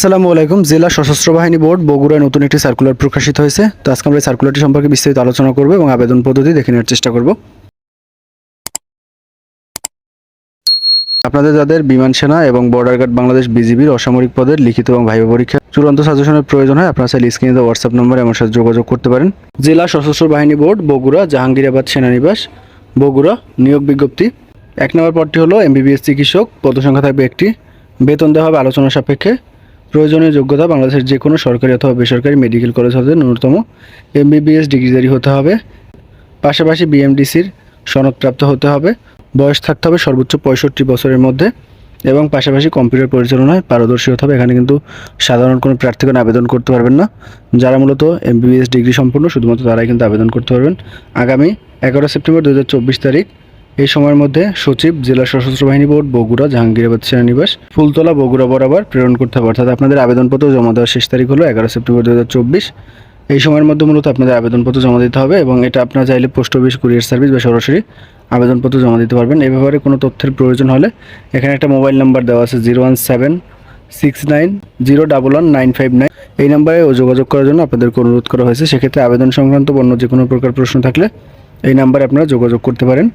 আসসালামু আলাইকুম। জেলা সশস্ত্র বাহিনী বোর্ড বগুড়ায় নতুন একটি সার্কুলার প্রকাশিত হয়েছে। তো আজকে আমরা সার্কুলারটি সম্পর্কে বিস্তারিত আলোচনা করব এবং আবেদন পদ্ধতি দেখে নেওয়ার চেষ্টা করব। আপনাদের যাদের বিমান সেনা এবং বর্ডার গার্ড বাংলাদেশ বিজিবির অসামরিক পদের লিখিত এবং ভাইবা পরীক্ষা চূড়ান্ত সাজেশনের প্রয়োজন হয়, আপনারা চাইলে স্ক্রিনে দেওয়া হোয়াটসঅ্যাপ নম্বরে আমার সাথে যোগাযোগ করতে পারেন। জেলা সশস্ত্র বাহিনী বোর্ড বগুড়া জাহাঙ্গীরাবাদ সেনানিবাস, বগুড়া নিয়োগ বিজ্ঞপ্তি। এক নম্বর পদটি হলো এমবিবিএস চিকিৎসক, পদসংখ্যা থাকবে একটি। বেতন দেওয়া হবে আলোচনা সাপেক্ষে প্রয়োজনীয় যোগ্যতা বাংলাদেশের যে কোনো সরকারি অথবা বেসরকারি মেডিকেল কলেজ হতে ন্যূনতম এমবিবিএস ডিগ্রিধারী হতে হবে। পাশাপাশি বিএমডিসির সনদপ্রাপ্ত হতে হবে। বয়স থাকতে হবে সর্বোচ্চ পঁয়ষট্টি বছরের মধ্যে এবং পাশাপাশি কম্পিউটার পরিচালনায় পারদর্শী হতে হবে। এখানে কিন্তু সাধারণ কোনো প্রার্থীগণ আবেদন করতে পারবেন না। যারা মূলত এমবিবিএস ডিগ্রি সম্পূর্ণ শুধুমাত্র তারাই কিন্তু আবেদন করতে পারবেন। আগামী এগারো সেপ্টেম্বর দু হাজার চব্বিশ তারিখ এই সময়ের মধ্যে সচিব, জেলা সশস্ত্র বাহিনী বোর্ড, বগুড়া, জাহাঙ্গীরাবাদ সেনানিবাস ফুলতলা, বগুড়া বরাবর প্রেরণ করতে হবে। অর্থাৎ আপনাদের আবেদনপত্র জমা দেওয়ার শেষ তারিখ হলো এগারো সেপ্টেম্বর দু হাজার চব্বিশ। এই সময়ের মধ্যে মূলত আপনাদের আবেদনপত্র জমা দিতে হবে এবং এটা আপনারা চাইলে পোস্ট অফিস, কুরিয়ার সার্ভিস বা সরাসরি আবেদনপত্র জমা দিতে পারবেন। এ ব্যাপারে কোনো তথ্যের প্রয়োজন হলে এখানে একটা মোবাইল নাম্বার দেওয়া আছে zero one seven six nine zero double one nine five nine. এই নাম্বারে ও যোগাযোগ করার জন্য আপনাদেরকে অনুরোধ করা হয়েছে। সেক্ষেত্রে আবেদন সংক্রান্ত অন্য যে কোনো প্রকার প্রশ্ন থাকলে এই নাম্বারে আপনারা যোগাযোগ করতে পারেন।